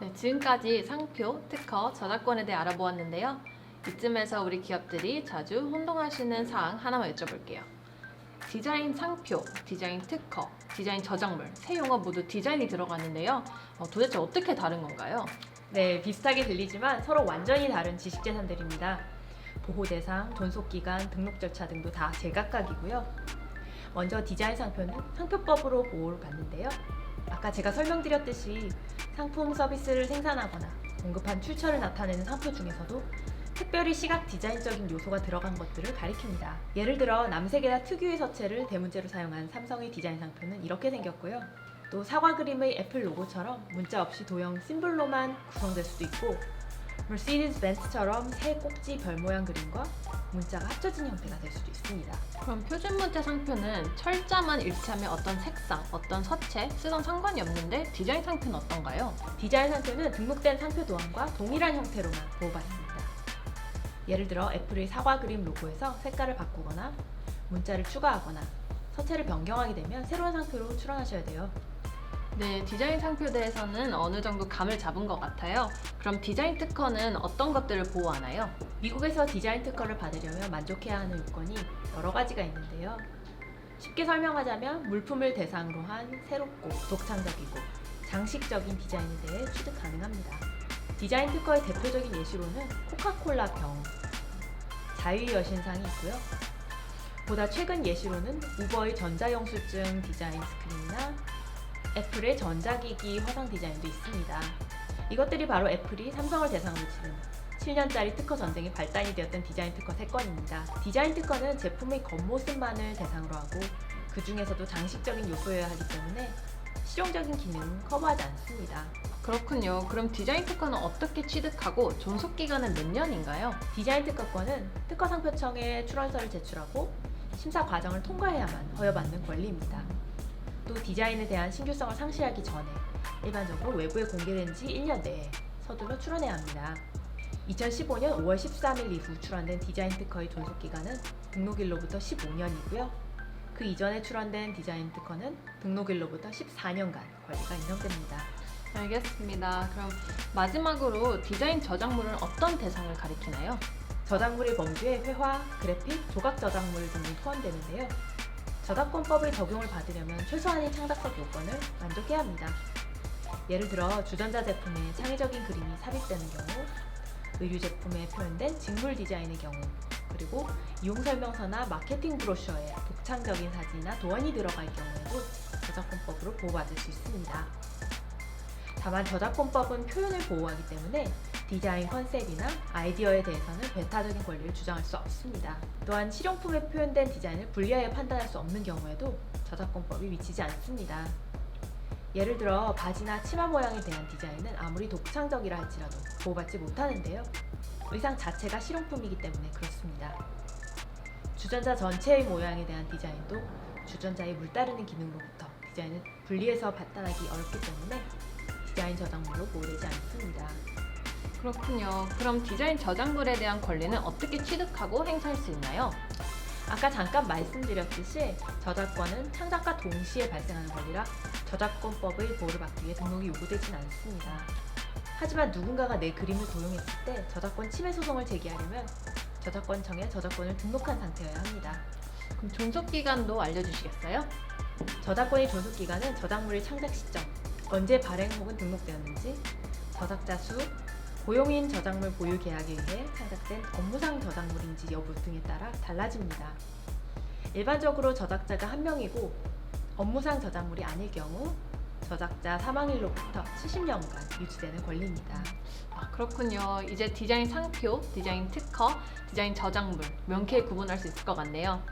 네, 지금까지 상표, 특허, 저작권에 대해 알아보았는데요. 이쯤에서 우리 기업들이 자주 혼동하시는 사항 하나만 여쭤볼게요. 디자인 상표, 디자인 특허, 디자인 저작물 세 용어 모두 디자인이 들어가는데요. 어, 도대체 어떻게 다른 건가요? 네, 비슷하게 들리지만 서로 완전히 다른 지식재산들입니다. 보호 대상, 존속 기간, 등록 절차 등도 다 제각각이고요. 먼저 디자인 상표는 상표법으로 보호를 받는데요. 아까 제가 설명드렸듯이 상품 서비스를 생산하거나 공급한 출처를 나타내는 상표 중에서도 특별히 시각 디자인적인 요소가 들어간 것들을 가리킵니다. 예를 들어 남색이나 특유의 서체를 대문자로 사용한 삼성의 디자인 상표는 이렇게 생겼고요. 또 사과 그림의 애플 로고처럼 문자 없이 도형 심볼로만 구성될 수도 있고 벤츠처럼 새 꼭지 별 모양 그림과 문자가 합쳐진 형태가 될 수도 있습니다. 그럼 표준 문자 상표는 철자만 일치하면 어떤 색상, 어떤 서체 쓰던 상관이 없는데 디자인 상표는 어떤가요? 디자인 상표는 등록된 상표 도안과 동일한 형태로만 보호받습니다. 예를 들어 애플의 사과 그림 로고에서 색깔을 바꾸거나 문자를 추가하거나 서체를 변경하게 되면 새로운 상표로 출원하셔야 돼요. 네, 디자인 상표에 대해서는 어느 정도 감을 잡은 것 같아요. 그럼 디자인 특허는 어떤 것들을 보호하나요? 미국에서 디자인 특허를 받으려면 만족해야 하는 요건이 여러 가지가 있는데요. 쉽게 설명하자면 물품을 대상으로 한 새롭고 독창적이고 장식적인 디자인에 대해 취득 가능합니다. 디자인 특허의 대표적인 예시로는 코카콜라 병, 자유의 여신상이 있고요. 보다 최근 예시로는 우버의 전자영수증 디자인 스크린이나 애플의 전자기기 화상 디자인도 있습니다. 이것들이 바로 애플이 삼성을 대상으로 치른 7년짜리 특허 전쟁이 발단이 되었던 디자인 특허 3건입니다. 디자인 특허는 제품의 겉모습만을 대상으로 하고 그 중에서도 장식적인 요소여야 하기 때문에 실용적인 기능은 커버하지 않습니다. 그렇군요. 그럼 디자인 특허는 어떻게 취득하고 존속 기간은 몇 년인가요? 디자인 특허권은 특허상표청에 출원서를 제출하고 심사 과정을 통과해야만 허여받는 권리입니다. 또 디자인에 대한 신규성을 상실하기 전에 일반적으로 외부에 공개된 지 1년 내에 서둘러 출원해야 합니다. 2015년 5월 13일 이후 출원된 디자인 특허의 존속 기간은 등록일로부터 15년이고요. 그 이전에 출원된 디자인 특허는 등록일로부터 14년간 권리가 인정됩니다. 알겠습니다. 그럼 마지막으로 디자인 저작물은 어떤 대상을 가리키나요? 저작물의 범주에 회화, 그래픽, 조각 저작물 등이 포함되는데요. 저작권법의 적용을 받으려면 최소한의 창작적 요건을 만족해야 합니다. 예를 들어 주전자 제품에 창의적인 그림이 삽입되는 경우, 의류 제품에 표현된 직물 디자인의 경우, 그리고 이용 설명서나 마케팅 브로셔에 독창적인 사진이나 도안이 들어갈 경우에도 저작권법으로 보호받을 수 있습니다. 다만 저작권법은 표현을 보호하기 때문에 디자인 컨셉이나 아이디어에 대해서는 배타적인 권리를 주장할 수 없습니다. 또한 실용품에 표현된 디자인을 분리하여 판단할 수 없는 경우에도 저작권법이 미치지 않습니다. 예를 들어 바지나 치마 모양에 대한 디자인은 아무리 독창적이라 할지라도 보호받지 못하는데요. 의상 자체가 실용품이기 때문에 그렇습니다. 주전자 전체의 모양에 대한 디자인도 주전자의 물 따르는 기능으로부터 디자인을 분리해서 판단하기 어렵기 때문에 디자인 저작물로 보호되지 않습니다. 그렇군요. 그럼 디자인 저작물에 대한 권리는 어떻게 취득하고 행사할 수 있나요? 아까 잠깐 말씀드렸듯이 저작권은 창작과 동시에 발생하는 권리라 저작권법의 보호를 받기 위해 등록이 요구되진 않습니다. 하지만 누군가가 내 그림을 도용했을 때 저작권 침해 소송을 제기하려면 저작권청에 저작권을 등록한 상태여야 합니다. 그럼 존속 기간도 알려주시겠어요? 저작권의 존속 기간은 저작물의 창작 시점, 언제 발행 혹은 등록되었는지, 저작자 수, 고용인 저작물 보유 계약에 의해 창작된 업무상 저작물인지 여부 등에 따라 달라집니다. 일반적으로 저작자가 한 명이고 업무상 저작물이 아닐 경우 저작자 사망일로부터 70년간 유지되는 권리입니다. 아, 그렇군요. 이제 디자인 상표, 디자인 특허, 디자인 저작물 명쾌히 구분할 수 있을 것 같네요.